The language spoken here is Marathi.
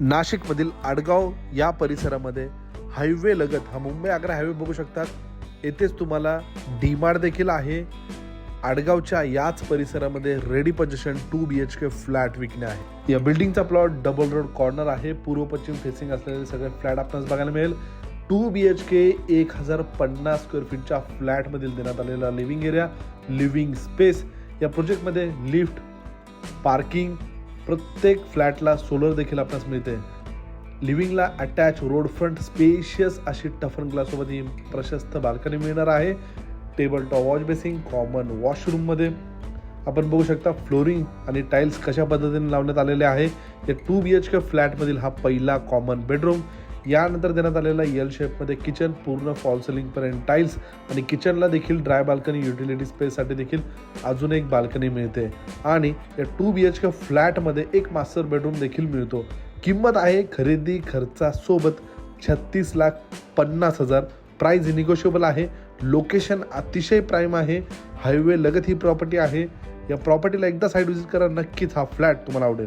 नाशिकमधील आडगाव या परिसरामध्ये हायवे लगत हा मुंबई आग्रा हायवे बघू शकतात. येथेच तुम्हाला डीमार्ट देखील आहे. आडगावच्या याच परिसरामध्ये ready possession to be H K flat विकणे आहे. या बिल्डिंगचा प्लॉट डबल रोड कॉर्नर आहे. पूर्व पश्चिम फेसिंग असलेले सगळे फ्लॅट आपणास बघायला मिळेल. टू बी एच के एक हजार पन्नास स्क्वेअर फीटच्या फ्लॅटमधील देण्यात आलेला लिव्हिंग एरिया लिव्हिंग स्पेस या प्रोजेक्टमध्ये लिफ्ट पार्किंग प्रत्येक फ्लॅटला सोलर देखील आपणास मिळते. लिव्हिंगला अटॅच रोड फ्रंट स्पेशियस अशी टफन ग्लासोमध्ये ही प्रशस्त बाल्कनी मिळणार आहे. Table top wash basin common वॉशरूममध्ये आपण बघू शकता फ्लोरिंग आणि टाईल्स कशा पद्धतीने लावण्यात आलेले आहे. या टू बी एच के फ्लॅटमधील हा पहिला कॉमन बेडरूम यानंतर देण्यात आलेला यल शेपमध्ये किचन पूर्ण फॉल सिलिंगपर्यंत टाईल्स आणि किचनला देखील ड्राय बाल्कनी युटिलिटी स्पेससाठी देखील अजून एक बाल्कनी मिळते. आणि या टू बी एच के फ्लॅटमध्ये एक मास्टर बेडरूम देखील मिळतो. किंमत आहे खरेदी खर्चासोबत छत्तीस लाख पन्नास हजार. प्राईज निगोशिएबल आहे. लोकेशन अतिशय प्राईम आहे. हायवे लगत ही प्रॉपर्टी आहे. या प्रॉपर्टीला एकदा साईड व्हिजिट करा नक्कीच हा फ्लॅट तुम्हाला आवडेल.